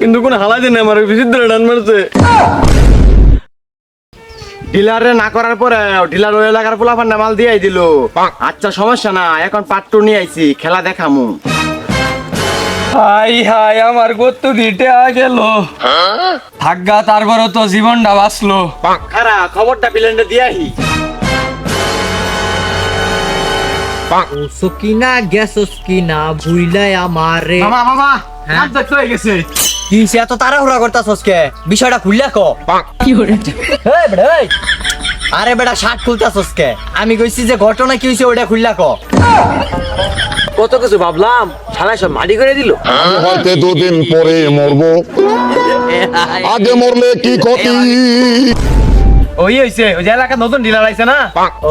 কিন্তু কোন হালাই দেন আমার বিচিত্র ডান মারছে। ডিলারে না করার পরে ডিলার ওই এলাকার পোলাপান মাল দিয়ে দিল। আচ্ছা সমস্যা না এখন পাট্টু নিয়ে আইছি খেলা দেখামু। হাই হাই আমার গত্তু দিতে গেল। ভাগ্যা তারপরও তো জীবনটা বাঁচলো। খারা খবরটা প্লেনটা দিয়ে আহি সকিনা গেছস কিনা ভুইলাই আমারে। মামা মামা দেখতে হয়ে গেছে। কি সে এত তাড়াহুড়া করতাছস কে বিষয়টা খুললা ক। কি হরে এই বেটা এই। আরে বেটা শার্ট খুলতাছস কে আমি কইছি যে ঘটনা কি হইছে ওটা খুললা ক। কত কিছু ভাবলাম শালা সব মাটি করে দিল। হয়তো দুদিন পরে মরবো। আগে মরলে কি ক্ষতি? ওই হইছে ওই যে এলাকা নতুন ডিলার আইছে না?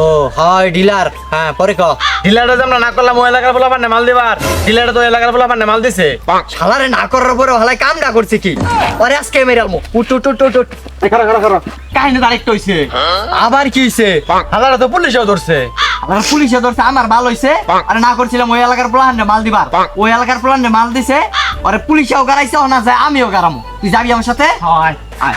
ও হয় ডিলার হ্যাঁ পরে ক। ডিলারটা যেমন না করলাম ওই এলাকার পোলাপান মাল দিবার। ডিলারটা তো ওই এলাকার পোলাপান মাল দিছে। শালারে না করার পরে হালাই কামটা করছে কি? আরে আজকে মেরামু খারা খারা খারা কাহিনী আরেকটা হইছে। আবার কি হইছে? হালারা তো পুলিশও ধরছে। আমার পুলিশে ধরছে আমার মাল হইছে। আর না করছিলাম ওই এলাকার প্লান মাল দিবার। ওই এলাকার প্লান মাল দিছে। আরে পুলিশেও গারাইছে না যায় আমিও গারামু তুই যাবি আমার সাথে? হয়। আয়।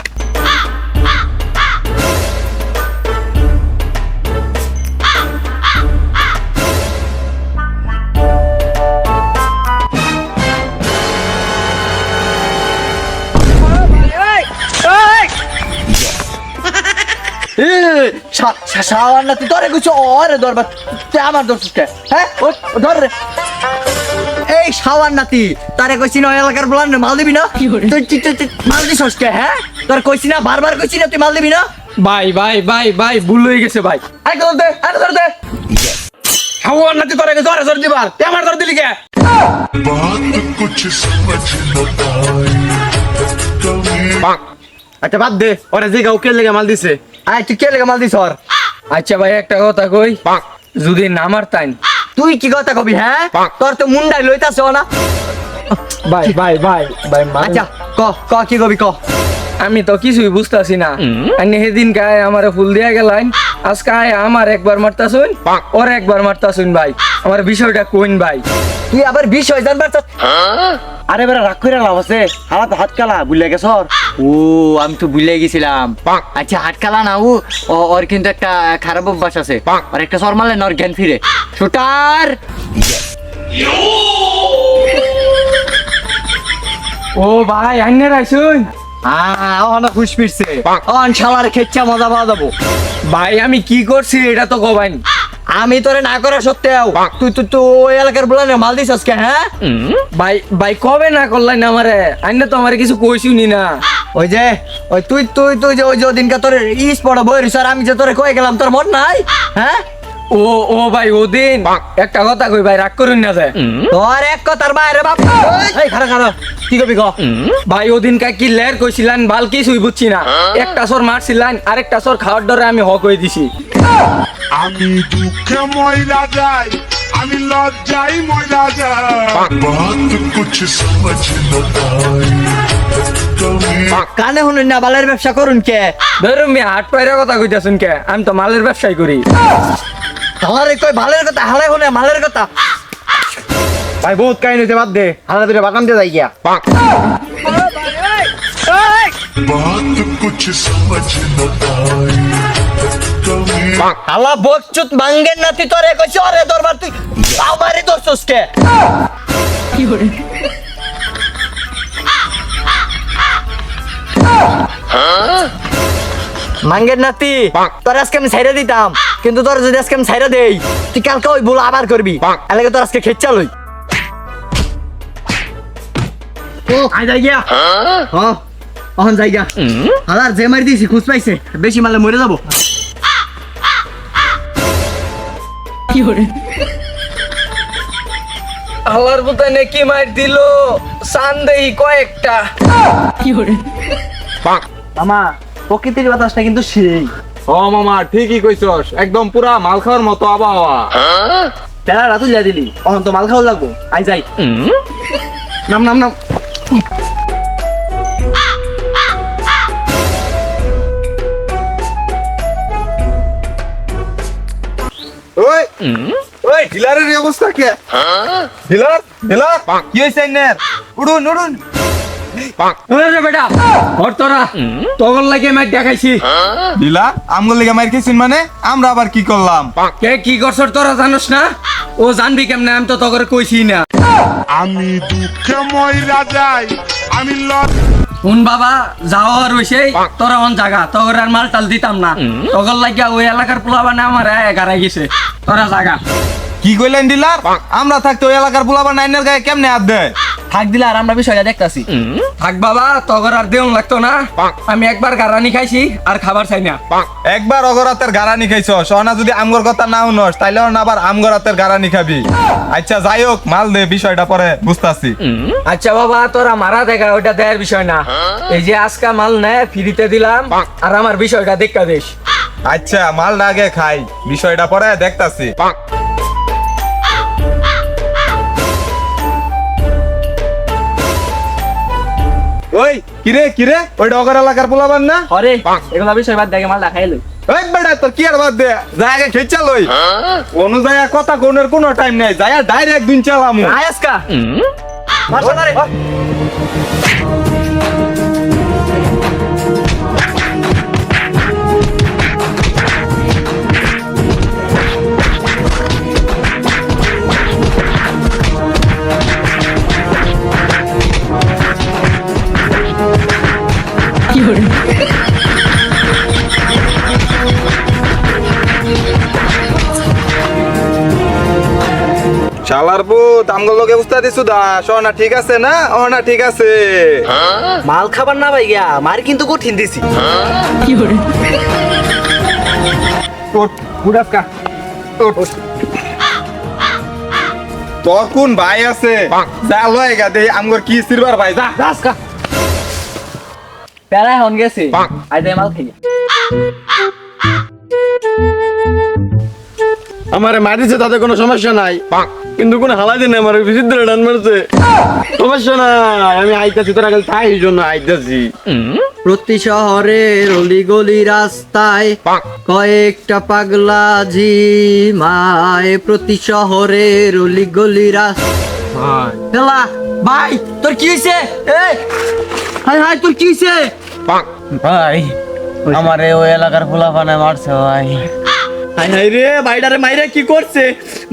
শাওয়ার না তুই ধরে কিছু ওরে ধরবা তুই আমার ধরছিস হ্যাঁ? ও ধর রে। এই শাওয়ার নাতি তারে কইছি না এলাকার প্লান মাল দিবি না? তুই মাল দিছস কে হ্যাঁ? তোর কইছি না বারবার কইছি না তুই মাল দিবি না? ভাই ভাই ভাই ভাই ভুল হয়ে গেছে ভাই। আরে ধর দে আরে ধর দে। হাওয়ার নাতি তোরে ধরে ধরে দিবার। তুই আমার ধরে দিলি কে? আচ্ছা বাদ দে। ওরা যে কাউকে লেগে মাল দিছে। আয় তুই কে লেগে মাল দিছ ওর? আচ্ছা ভাই একটা কথা কই? যদি না মারতাইন। তুই কি কথা কবি হ্যাঁ? তোর তো মুন্ডাই লইতাছ না। ভাই ভাই ভাই ভাই আচ্ছা ক ক কি কবি ক? আমি তো কিছুই বুঝতাছি না। আমি সেদিন গায়ে আমার ফুল দিয়া গেলাইন। আজকে আয় আমার একবার মারতা মারতাছুন ওর একবার মারতাছুন ভাই। আমার বিষয়টা কইন ভাই? তুই আবার বিষয় জানবার চাস? আরে বেড়া রাগ করে লাভ আছে। হালা তো হাত কালা বুঝলে গেছ ও আমি তো ভুলে গেছিলাম। আচ্ছা হাটকালা না ও ওর কিন্তু একটা খারাপ অভ্যাস আছে। আর একটা শর্মালে নর জ্ঞান ফিরে। শুটার! ও ভাই আইনের আইসুন অনেক খুশ ফিরছে। অন শালার খেচ্ছা মজা পাওয়া যাব। ভাই আমি কি করছি এটা তো কবাইন আমি তোরে না করা সত্ত্বেও তুই তুই তুই ওই এলাকার বলে মাল দিস আজকে হ্যাঁ? ভাই ভাই কবে না করলাই না আমারে? আইনে তো আমারে কিছু কইসুনি না। ওই যে ওই তুই তুই তুই যে ওই যে ওদিনকে তোর ইস পড়া বই স্যার আমি যে তোরে কয়ে গেলাম তোর মন নাই? হ্যাঁ? ও ও ভাই ওদিন। একটা কথা কই ভাই রাগ করুন না যায় তোর এক কথার বাইরে বাপ। এই খারাপ খারাপ। কি কবি ক? ভাই ওদিন কা কি লের কইছিলেন ভালো কিছুই বুঝছি না। একটা সর মারছিলেন আরেকটা সর খাওয়ার ডরে আমি হক হয়ে দিছি। আমি দুঃখে ময়লা যাই আমি লজ্জাই ময়লা যাই। বাত কুছ সমঝ নতাই তুমি কানে শুনুন না বালের ব্যবসা করুন কে ধরুন মি হাট পায়রা কথা কইতাছুন কে আমি তো মালের ব্যবসায় করি হালারে কই ভালের কথা হালে শুনে মালের কথা ভাই বহুত কাহিনী হইছে বাদ দে হালা দুটো বাগান দিয়ে যাই গিয়া बात कुछ समझ नताई তুমি হালা বকচুত মাঙ্গেন নাতি তোরে কইছি ওরে দরবার তুই আমারে দোষস কে? মাঙ্গের নাতি তোর আজকে আমি ছাইরা দিতাম কিন্তু তোর যদি আজকে আমি ছাইরা দেই তুই কালকে ওই ভুল আবার করবি। এলাকা তোর আজকে খেচ্ছা লই। আই যাই গিয়া হ্যাঁ? অহন জায়গা। হালার যে মারি দিয়েছি খুঁজ পাইছে। বেশি মারলে মরে যাব। আমার বুতানে কি মার দিল সান্দেহি কয়েকটা। মামা প্রকৃতির বাতাসটা কিন্তু সেই। ও মামা ঠিকই কইছস একদম পুরা মাল খাওয়ার মতো আবহাওয়া। তেরা রাতু যা দিলি অহন তো মাল খাওয়া লাগবো। আই যাই। নাম নাম নাম। ডিলারের অবস্থা কে? ডিলার ডিলার কি হইছে উড়ুন উড়ুন। ওরে বেটা ওর তোরা। তগর লাগে মাইর দেখাইছি। ডিলার আমগুলো লেগে মার খেয়েছেন মানে? আমরা আবার কি করলাম? কে কি করছ তোরা জানোস না? ও জানবি কেমনে আমি তো তগর কইছি না। আমি দুঃখে ময়রা যাই আমি লজ শুন বাবা যাওয়া রইছে তোরা অন জায়গা তগর আর মাল টাল দিতাম না। তগর লাগিয়া ওই এলাকার পোলা মানে আমার এগারাই গেছে। তোরা জায়গা কি কইলেন ডিলার? আমরা থাকতে ওই এলাকার পোলাবার নাইনের গায়ে কেমনে হাত দেয়? থাক দিলে আর আমরা বিষয়টা দেখতাছি। থাক বাবা তগর আর দেউন লাগতো না। আমি একবার গারানি খাইছি আর খাবার চাই না। একবার অগরাতের গারানি খাইছ সোনা যদি আমগর কথা না শুনস তাইলে না আবার আমগরাতের গারানি খাবি। আচ্ছা যাই হোক মাল দে বিষয়টা পরে বুঝতাছি। আচ্ছা বাবা তোরা মারা দেখা ওটা দেয়ার বিষয় না। এই যে আজকা মাল নেয় ফ্রিতে দিলাম আর আমার বিষয়টা দেখা দিস। আচ্ছা মালটা আগে খাই বিষয়টা পরে দেখতাছি। ওই কিরে কিরে? ওই ডগর এলাকার পোলাবান না? আরে এগুলো বিষয় বাদ দেখে মাল দেখাই লই। ওই বেটা তোর কি আর বাদ দে? জায়গা খেচা লই। জায়গা কথা কোনের কোনো টাইম নাই জায়গা ডাইরেক্ট দিন চালামু আয়াসকা। শালার পুত আমগো উস্তাদ সোনা ঠিক আছে না? ঠিক আছে। মাল খাবার না ভাই গিয়া মার কিন্তু কঠিন দিছি। উঠ তোর কোন ভাই আছে? যা লয় গা দে আমগর কি সিরবার ভাই যা। রাস্কা প্যারায় হন গেছে। আই দে মাল খাই আমারে মারিছে তাতে কোনো সমস্যা নাই। কিন্তু কোনো হালাই দিন আমার বিচিত্র ডান মারছে। সমস্যা না আমি আইতাছি তোরা গেলে তাই জন্য আইতাছি। প্রতি শহরের অলি গলি রাস্তায় কয়েকটা পাগলা জি মায় প্রতি শহরের অলি গলি রাস্তা ভাই তোর কি হইছে? এই হাই হাই তোর কি হইছে? ভাই আমারে ওই এলাকার ফুলাফানে মারছে ভাই। হাই হাই রে ভাইডারে মাইরে কি করছে?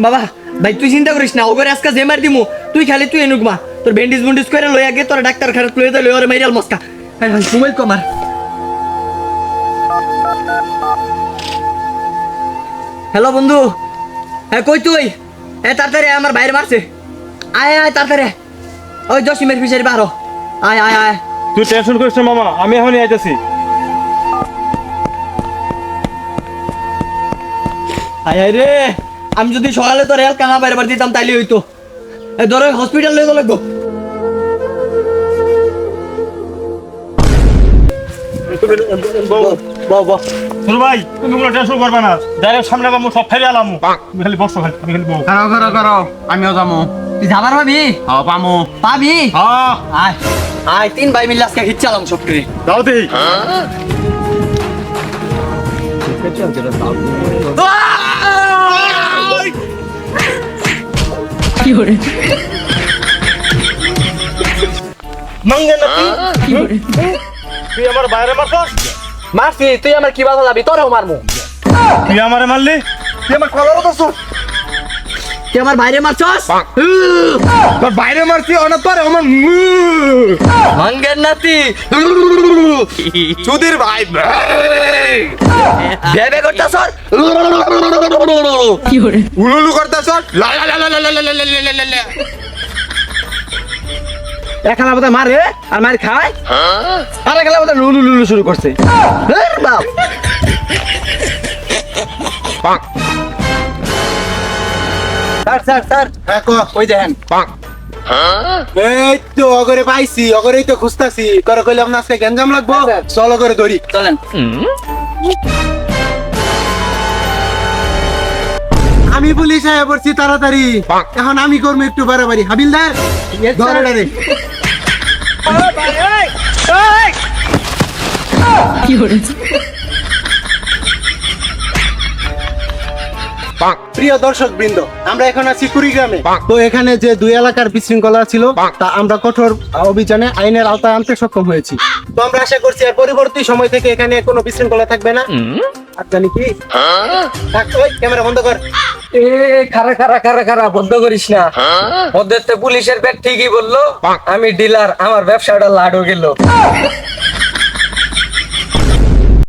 বাবা ভাই তুই চিন্তা করিস না ওগরে আজকে যে মার দিমু তুই খালি তুই এনুক মা। তোর ব্যান্ডেজ বুন্ডেজ করে লই আগে তোর ডাক্তার খারাপ লই লই ওরে মাইরাল মস্কা হাই হাই মোবাইল কমার হ্যালো বন্ধু হ্যাঁ কই তুই? এ তাড়াতাড়ি আয়, আমার বাইরে মারছে। আয় আয় তাড়াতাড়ি। আয়। ওই জসিমের ফিসারি বারো। আয় আয় আয়। তুই টেনশন করিস না মামা আমি এখনই আইতাছি। হায় হায় রে। আমি যদি সকালে তোর হেল কানা বাইরে বার দিতাম তাইলে হইতো। ধরো হসপিটাল লই গেল ভাই তুমি কোনো টেনশন করবে না। ডাইরেক্ট সামনে সব আলাম তুমি খালি বসো খালি তুমি খালি বউ। করো করো করো আমিও যাব। তুই যাবার ভাবি হ্যাঁ পামো। পাবি? হ্যাঁ। আয়। আয় তিন ভাই মিলে আজকে খিচ্ছালাম সব করে। দাও দেই মাঙ্গে না তুই? তুই আমার বাইরে মারছস? মারছি তুই আমার কি বাধা যাবি তোরেও মারমু। তুই আমারে মারলি? তুই আমার কলারও তো তুই আমার বাইরে মারছস তোর বাইরে মারছি অনা তোরে আমার মাঙ্গের নাতি সুধীর ভাই ভেবে করতাছ উলুলু করতেছ এক খেলা বোধহয় মারে আর মার খায় আর এক খেলা বোধহয় লুলু লুলু শুরু করছে বাপ স্যার স্যার স্যার। ওই দেখেন। এই তো অগরে পাইছি অগরেই তো খুঁজতাছি। করে কইলাম না আজকে গেঞ্জাম লাগবো? চলো করে ধরি চলেন। আমি পুলিশ আয়া পড়ছি তাড়াতাড়ি। এখন আমি করব একটু বাড়াবাড়ি। হাবিলদার ধরে ডারে প্রিয় দর্শক বৃন্দ আমরা এখন আছি কুড়িগ্রামে। তো এখানে যে দুই এলাকার বিশৃঙ্খলা ছিল তা আমরা কঠোর অভিযানে আইনের আওতায় আনতে সক্ষম হয়েছি। তো আমরা আশা করছি আর পরবর্তী সময় থেকে এখানে কোনো বিশৃঙ্খলা থাকবে না। আর জানি কি? থাক, ক্যামেরা বন্ধ কর। এ খারা খারা খারা খারা বন্ধ করিস না। ওদের তো পুলিশের ব্যাগ ঠিকই বলল। আমি ডিলার আমার ব্যবসাটা লাড হয়ে গেল